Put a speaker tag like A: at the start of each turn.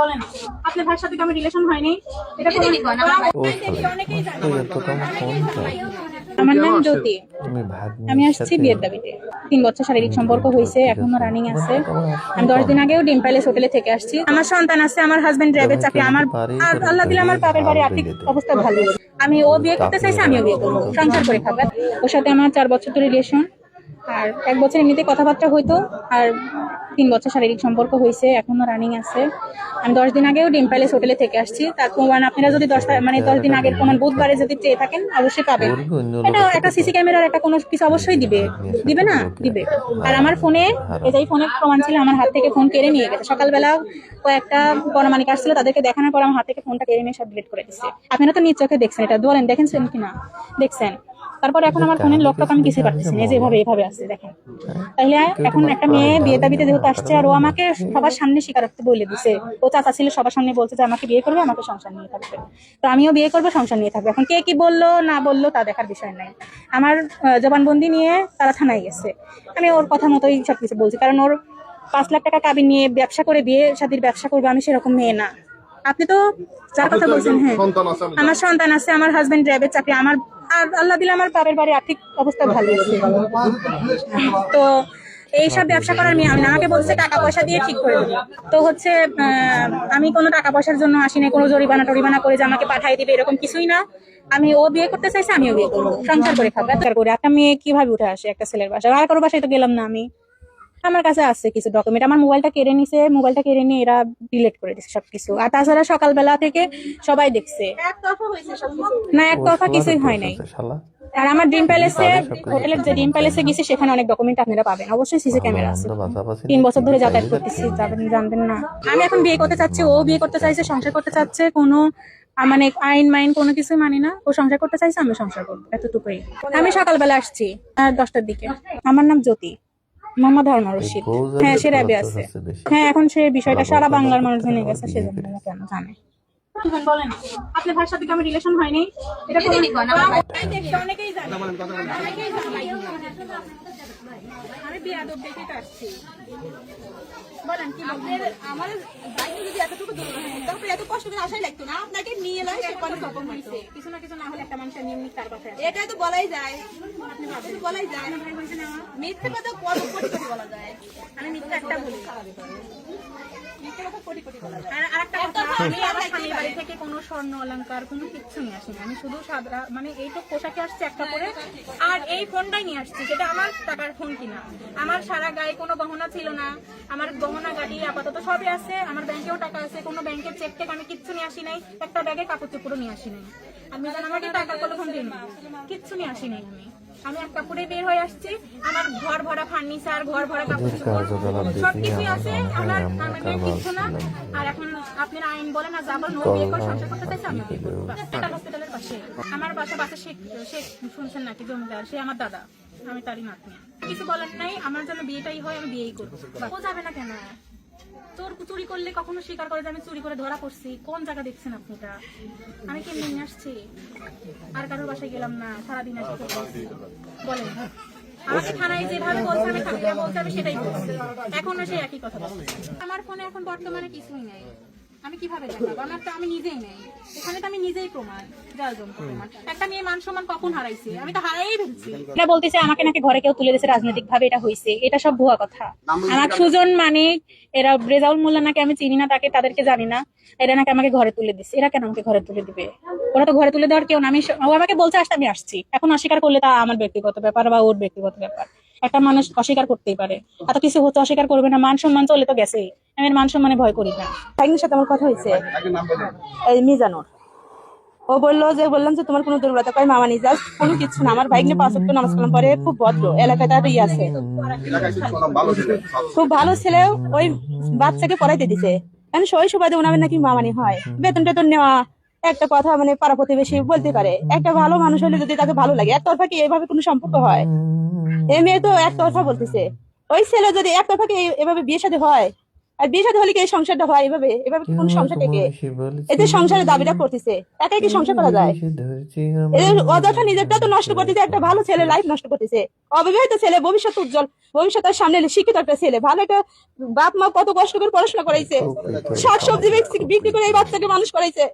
A: বলেন আপনার ভাইয়ের সাথে কি আমার রিলেশন হয়নি? এটা অনেকেই আমার নাম জ্যোতি। আমি আসছি বিয়ের দাবিতে। তিন বছর শারীরিক সম্পর্ক হয়েছে এখনও রানিং আছে। আমি দশ দিন আগেও ডিম প্যালেস হোটেলে থেকে আসছি। আমার সন্তান আছে আমার হাজবেন্ড ড্রাইভার চাকরি আমার আর আল্লাহ দিলে আমার বাপের বাড়ি আর্থিক অবস্থা ভালো। আমি ও বিয়ে করতে চাইছে আমিও বিয়ে করব। সংসার করে খাব। ওর সাথে আমার চার বছর ধরে রিলেশন আর এক বছর এমনিতে কথাবার্তা হইতো আর তিন বছর শারীরিক সম্পর্ক হয়েছে এখনও রানিং আছে। আমি দশ দিন আগেও ডিম প্যালেস হোটেলে থেকে আসছি। তার প্রমাণ আপনারা যদি দশ মানে দশ দিন আগের প্রমাণ বুধবারে যদি চেয়ে থাকেন অবশ্যই পাবেন। এটা একটা সিসি ক্যামেরার একটা কোনো কিছু অবশ্যই দিবে। দিবে না? দিবে। আর আমার ফোনে এটাই ফোনে প্রমাণ ছিল আমার হাত থেকে ফোন কেড়ে নিয়ে গেছে। সকালবেলা কয়েকটা পরমানিক আসছিল তাদেরকে দেখানোর পর আমার হাত থেকে ফোনটা কেড়ে নিয়ে সব ডিলিট করে দিচ্ছে আপনারা তো নিজ চোখে দেখছেন এটা বলেন দেখেছেন কিনা? দেখছেন। তারপর এখন আমার ফোনের লকটক আমি কিছুই পারতেছি না এই যে এভাবে এভাবে আসছে দেখেন। তাহলে এখন একটা মেয়ে বিয়ে দাবিতে যেহেতু আসছে আর ও আমাকে সবার সামনে স্বীকারোক্তি বলে দিছে। ও চাচা ছিল সবার সামনে বলছে যে আমাকে বিয়ে করবে আমাকে সংসার নিয়ে থাকবে। তো আমিও বিয়ে করব সংসার নিয়ে থাকবে। এখন কে কি বলল না বলল তা দেখার বিষয় নাই। আমার জবানবন্দি নিয়ে তারা থানায় গেছে। আমি ওর কথা মতোই সবকিছু বলছি কারণ ওর পাঁচ লাখ টাকা কাবিন নিয়ে ব্যবসা করে বিয়ে শাদির ব্যবসা করব আমি সেরকম মেয়ে না। আপনি তো যার কথা বলছেন হ্যাঁ। আমার সন্তান আছে আমার হাজবেন্ড ড্রাইভের চাকরি আমার আর আল্লাহ দিলে আমার বাপের বাড়ি আর্থিক অবস্থা ভালো আছে। তো এইসব ব্যবসা করার মেয়ে আমি আমাকে বলছে টাকা পয়সা দিয়ে ঠিক করে তো হচ্ছে আমি কোনো টাকা পয়সার জন্য আসি না কোনো জরিমানা টরিমানা করে যে আমাকে পাঠাই দিবে এরকম কিছুই না। আমি ও বিয়ে করতে চাইছি, আমিও বিয়ে করব। সংসার করে খাব করে। একটা মেয়ে কীভাবে উঠে আসে একটা ছেলের বাসায়? আর কারও বাসায় তো গেলাম না আমি। আমার কাছে আছে কিছু ডকুমেন্ট আমার মোবাইলটা কেড়ে নিছে মোবাইলটা কেড়ে নিয়ে এরা ডিলিট করে দিছে সবকিছু। আর তাছাড়া সকালবেলা থেকে সবাই দেখছে। না এক তরফা কিছুই হয় নাই আর আমার ড্রিম প্যালেসে হোটেলের যে ড্রিম প্যালেসে গেছি সেখানে অনেক ডকুমেন্ট আপনারা পাবেন। অবশ্যই সিসি ক্যামেরা আছে। তিন বছর ধরে যাতায়াত করতেছি যাবেন জানবেন না। আমি এখন বিয়ে করতে চাচ্ছি ও বিয়ে করতে চাইছে সংসার করতে চাচ্ছে কোনো মানে আইন মাইন কোনো কিছু মানি না। ও সংসার করতে চাইছে আমি সংসার করব এতটুকুই। আমি সকালবেলা আসছি দশটার দিকে। আমার নাম জ্যোতি। মোহাম্মদ হারুন রশিদ। হ্যাঁ সে র্যাবে আছে। হ্যাঁ এখন সে বিষয়টা সারা বাংলার মানুষ জেনে গেছে সেজন্য কেন জানে? বলেন আপনার ভাইয়ের সাথে কি আমার রিলেশন হয়নি? এটা অনেকেই জানে। আমি বিয়াদব দেখে তো আসছি। বলেন কি বলবেন
B: আমার বাইরে যদি এতটুকু দূর তারপরে এত কষ্ট করে আসাই লাগতো না? আপনাকে নিয়ে এলাম সে কোনো সফল হইতো
A: কিছু না কিছু না হলে একটা মানুষের নিয়মিত তার কথা
B: এটা তো বলাই যায়। এটা বলাই যায়। মিথ্যে কথা কত কোটি কোটি বলা যায়।
A: আমি মিথ্যা একটা বলি।
B: মিথ্যে কথা কোটি কোটি বলা যায়।
A: আর কথা আমি স্বামীর বাড়ি থেকে কোনো স্বর্ণ অলংকার, কোনো কিচ্ছু নিয়ে আসিনি। আমি শুধু সাদা মানে এই তো পোশাকে আসছে একটা করে আর এই ফোনটাই নিয়ে আসছি, যেটা আমার টাকার ফোন কিনা। আমার সারা গায়ে কোনো গহনা ছিল না। আমার গহনা গাড়ি আপাতত সবই আছে। আমার ব্যাংকেও টাকা আছে। কোনো ব্যাংকের চেক টেক আমি কিচ্ছু নিয়ে আসি নাই। একটা ব্যাগে কাপড় চোপড়ও নিয়ে আসি নাই। আমি জান আমাকে টাকা দিন কিচ্ছু নিয়ে আসি নাই আমি। আমি এক কাপড়ে বের হয়ে আসছি আমার ঘর ভরা ফার্নিচার ঘর ভরা কাপড় সব আছে
C: আমার
A: আমার আমাদের কিচ্ছু না। আর এখন আপনারা আইন বলেন আর যা বলেন ও বিয়ে করে সংসার করতে চাইছে আমি হসপিটালের পাশে। আমার বাসা বাসা শেখ শেখ শুনছেন নাকি? জমিদার সে আমার দাদা। আমি তারই নাতনি। কিছু বলার নাই আমার জন্য বিয়েটাই হয় আমি বিয়েই করব। ও যাবে না কেন? চুরি করলে কখনো স্বীকার করে যে আমি চুরি করে ধরা পড়ছি? কোন জায়গা দেখছেন আপনি এটা? আমি কেমনি নিয়ে আসছি? আর কারোর বাসায় গেলাম না সারাদিন আসি বলেন। থানায় যেভাবে সেটাই সেই একই কথা আমার ফোনে এখন বর্তমানে কিছুই নেই। আমি কীভাবে দেখাবো? আমার তো আমি নিজেই নেই। এখানে তো আমি নিজেই প্রমাণ একটা মেয়ে মান সম্মান কখন হারাইছে? আমি তো হারাই ফেলছি। এটা বলতেছে আমাকে নাকি ঘরে কেউ তুলে দিয়েছে রাজনৈতিক ভাবে এটা হয়েছে এটা সব ভুয়া কথা। আমার সুজন মানিক এরা রেজাউল মোল্লা নাকি আমি চিনি না তাকে তাদেরকে জানি না এরা নাকি আমাকে ঘরে তুলে দিচ্ছে এরা কেন আমাকে ঘরে তুলে দিবে? ওরা তো ঘরে তুলে দেওয়ার কেউ না। আমি ও আমাকে বলছে আসতে আমি আসছি। এখন অস্বীকার করলে তা আমার ব্যক্তিগত ব্যাপার বা ওর ব্যক্তিগত ব্যাপার। একটা মানুষ অস্বীকার করতেই পারে। এত কিছু হচ্ছে অস্বীকার করবে না মান সম্মান চলে তো গেছেই। আমি মান সম্মানে ভয় করি না।
D: ভাইগনের সাথে আমার কথা হয়েছে। এই মিজানুর। ও বলল যে বললাম যে তোমার কোনো দুর্বলতা? কয় মামা নিজাজ কোনো কিছু না। আমার ভাইগনে পাঁচ ওয়াক্ত নামাজ কালাম পরে খুব ভদ্র এলাকায় তার ইয়ে আছে। খুব ভালো ছেলে ওই বাচ্চাকে পড়াইতে দিছে। কারণ সই সুবাদে ওনার নাকি মামানি হয়। বেতন টেতন নেওয়া একটা কথা মানে পাড়া প্রতিবেশী বলতে পারে। একটা ভালো মানুষ হলে যদি তাকে ভালো লাগে একতরফা কি এভাবে কোনো সম্পর্ক হয়? এ মেয়ে তো একতরফা বলতেছে। ওই ছেলে যদি একতরফা কি এভাবে বিয়ে সাথে হয় আর বিয়ে সাথে হলে কি এই সংসারটা হয় এভাবে? এভাবে কোন সংসার থেকে? এতে সংসারের দাবিটা করতেছে। একাই কি সংসার করা যায়? অযথা নিজেরটা তো নষ্ট করতেছে একটা ভালো ছেলে লাইফ নষ্ট করতেছে। অবিবাহিত ছেলে ভবিষ্যৎ উজ্জ্বল ভবিষ্যতের সামনে শিক্ষিত একটা ছেলে ভালো একটা বাপ মা কত কষ্ট করে পড়াশোনা করাইছে। শাক সবজি বিক্রি করে এই বাচ্চাকে মানুষ করাইছে।